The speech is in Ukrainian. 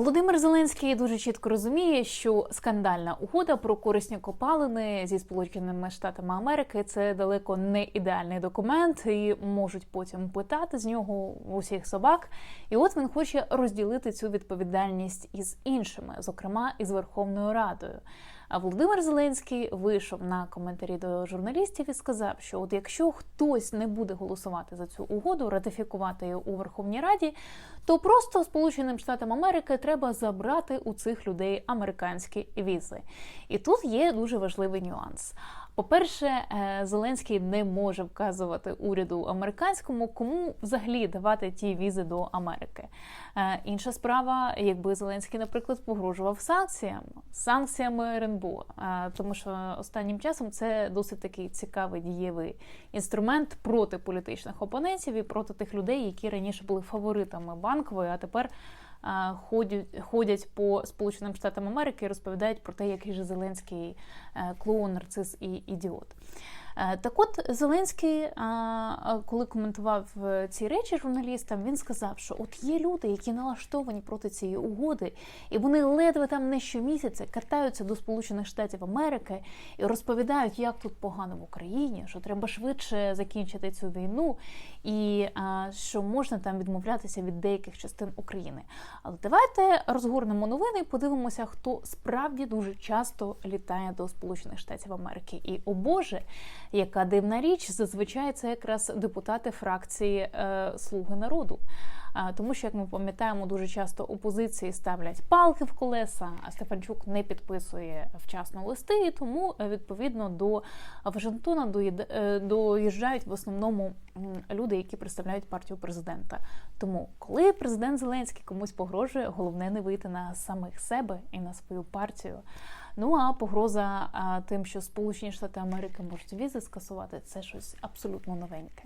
Володимир Зеленський дуже чітко розуміє, що скандальна угода про корисні копалини зі Сполученими Штатами Америки це далеко не ідеальний документ, і можуть потім питати з нього усіх собак. І от він хоче розділити цю відповідальність із іншими, зокрема із Верховною Радою. А Володимир Зеленський вийшов на коментарі до журналістів і сказав, що от якщо хтось не буде голосувати за цю угоду, ратифікувати її у Верховній Раді, то просто Сполученим Штатам Америки треба забрати у цих людей американські візи. І тут є дуже важливий нюанс. По-перше, е, Зеленський не може вказувати уряду американському, кому взагалі давати ті візи до Америки. Е, Інша справа, якби Зеленський, наприклад, погрожував санкціями, санкціями РНБО, Е, тому що останнім часом це досить такий цікавий дієвий інструмент проти політичних опонентів і проти тих людей, які раніше були фаворитами банкової, а тепер ходять, ходять по Сполученим Штатам Америки і розповідають про те, який же Зеленський е, клоун, нарцис і ідіот. Е, Так от Зеленський, а, коли коментував е, ці речі журналістам, він сказав, що от є люди, які налаштовані проти цієї угоди, і вони ледве там не щомісяця катаються до Сполучених Штатів Америки і розповідають, як тут погано в Україні, що треба швидше закінчити цю війну, і що можна там відмовлятися від деяких частин України. Але давайте розгорнемо новини і подивимося, хто справді дуже часто літає до Сполучених Штатів Америки. І о Боже, яка дивна річ, зазвичай це якраз депутати фракції е, Слуги народу. А, Тому що, як ми пам'ятаємо, дуже часто опозиції ставлять палки в колеса, а Стефанчук не підписує вчасно листи, і тому е, відповідно до Вашингтона е, доїжджають в основному люди, які представляють партію президента. Тому, коли президент Зеленський комусь погрожує, головне не вийти на самих себе і на свою партію. Ну а погроза тим, що Сполучені Штати Америки можуть візи скасувати, це щось абсолютно новеньке.